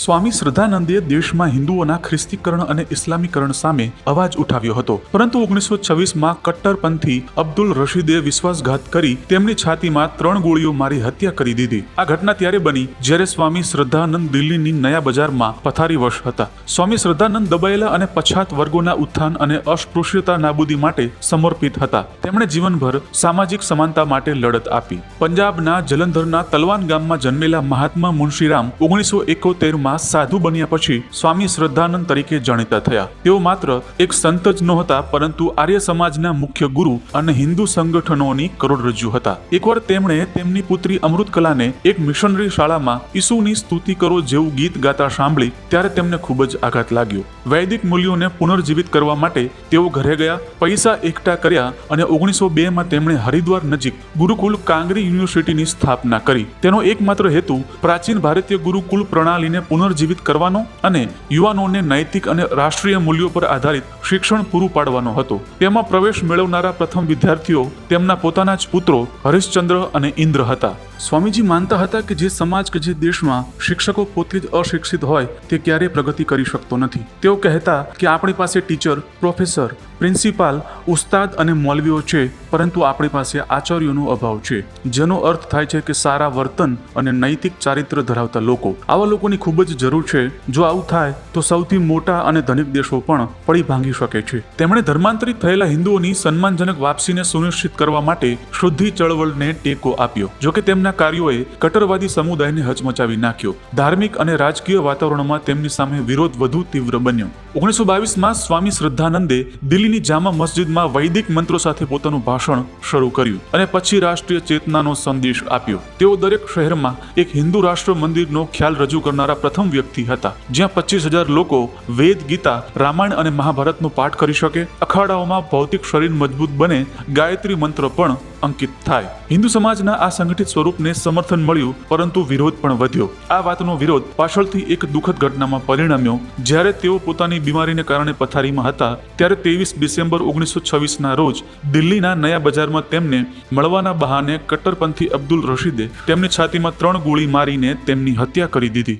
સ્વામી શ્રદ્ધાનંદે દેશમાં હિન્દુઓના ખ્રિસ્તીકરણ અને ઇસ્લામીકરણ સામે અવાજ ઉઠાવ્યો હતો. પરંતુ ઓગણીસો છવ્વીસમાં કટ્ટરપંથી અબ્દુલ રશીદે વિશ્વાસઘાત કરી તેમની છાતીમાં ત્રણ ગોળીઓ મારી હત્યા કરી દીધી. આ ઘટના ત્યારે બની જ્યારે સ્વામી શ્રદ્ધાનંદ દિલ્હીની નયા બજારમાં પથારીવશ હતા. સ્વામી શ્રદ્ધાનંદ દબાયેલા અને પછાત વર્ગોના ઉત્થાન અને અસ્પૃશ્યતા નાબૂદી માટે સમર્પિત હતા. તેમણે જીવનભર સામાજિક સમાનતા માટે લડત આપી. પંજાબના જલંધરના તલવાન ગામમાં જન્મેલા મહાત્મા મુનશીરામ ઓગણીસો એકોતેરમાં સાધુ બન્યા પછી સ્વામી શ્રદ્ધાનંદ તરીકે જાણીતા થયા. તેઓ માત્ર એક સંત જ નહોતા, પરંતુ આર્ય સમાજના મુખ્ય ગુરુ અને હિન્દુ સંગઠનોની કરોડરજ્જુ હતા. એકવાર તેમણે તેમની પુત્રી અમૃતકલાને એક મિશનરી શાળામાં ઈસુની સ્તુતિ કરો જેવું ગીત ગાતા સાંભળી, ત્યારે તેમને ખૂબ જ આઘાત લાગ્યો. વૈદિક મૂલ્યોને પુનર્જીવિત કરવા માટે તેઓ ઘરે ગયા, પૈસા એકઠા કર્યા અને ઓગણીસો બે માં તેમણે હરિદ્વાર નજીક ગુરુકુલ કાંગરી યુનિવર્સિટીની સ્થાપના કરી. તેનો એકમાત્ર હેતુ પ્રાચીન ભારતીય ગુરુકુલ પ્રણાલીને પુનર્જીવિત કરવાનો અને યુવાનોને નૈતિક અને રાષ્ટ્રીય મૂલ્યો પર આધારિત શિક્ષણ પૂરું પાડવાનો હતો. તેમાં પ્રવેશ મેળવનારા પ્રથમ વિદ્યાર્થીઓ તેમના પોતાના જ પુત્રો હરિશ્ચંદ્ર અને ઇન્દ્ર હતા. સ્વામીજી માનતા હતા કે જે સમાજ કે જે દેશમાં શિક્ષકો પોતે જ અશિક્ષિત હોય તે ક્યારેય પ્રગતિ કરી શકતો નથી. તેઓ કહેતા કે આપણી પાસે ટીચર, પ્રોફેસર, પ્રિન્સિપાલ, ઉસ્તાદ અને મૌલવીઓ છે, પરંતુ આપણી પાસે આચાર્યોનો અભાવ છે. જેનો અર્થ થાય છે કે સારા વર્તન અને નૈતિક ચારિત્ર ધરાવતા લોકો. આવા લોકોની ખૂબ જ જરૂર છે. જો આવું થાય, તો સૌથી મોટા અને ધનિક દેશો પણ પડી ભાંગી શકે છે. તેમણે ધર્માંતરિત થયેલા હિન્દુઓની સન્માનજનક વાપસીને સુનિશ્ચિત કરવા માટે શુદ્ધિ ચળવળને ટેકો આપ્યો. જોકે તેમના કાર્યોએ કટ્ટરવાદી સમુદાયને હચમચાવી નાખ્યો. ધાર્મિક અને રાજકીય વાતાવરણમાં તેમની સામે વિરોધ વધુ તીવ્ર બન્યો. ઓગણીસો બાવીસમાં સ્વામી શ્રદ્ધાનંદે દિલ્હીની જામા મસ્જિદમાં વૈદિક મંત્રો સાથે પોતાનું ભાષણ શરૂ કર્યું અને પછી રાષ્ટ્રીય ચેતનાનો સંદેશ આપ્યો. તેઓ દરેક શહેરમાં એક હિન્દુ રાષ્ટ્ર મંદિરનો ખ્યાલ રજૂ કરનારા પ્રથમ વ્યક્તિ હતા, જ્યાં પચીસ હજાર લોકો વેદ, ગીતા, રામાયણ અને મહાભારતનો પાઠ કરી શકે. અખાડાઓમાં ભૌતિક શરીર મજબૂત બને, ગાયત્રી મંત્ર પણ અંકિત થાય. હિન્દુ સમાજના આ સંગઠિત સ્વરૂપને સમર્થન મળ્યું, પરંતુ વિરોધ પણ વધ્યો. આ વાતનો વિરોધ પાછળથી એક દુઃખદ ઘટનામાં પરિણમ્યો. જ્યારે તેઓ પોતાની બીમારીને કારણે પથારીમાં હતા, ત્યારે ત્રેવીસ ડિસેમ્બર ઓગણીસો છવ્વીસના રોજ દિલ્હીના નયા બજારમાં તેમને મળવાના બહાને કટ્ટરપંથી અબ્દુલ રશીદે તેમની છાતીમાં ત્રણ ગોળી મારીને તેમની હત્યા કરી દીધી.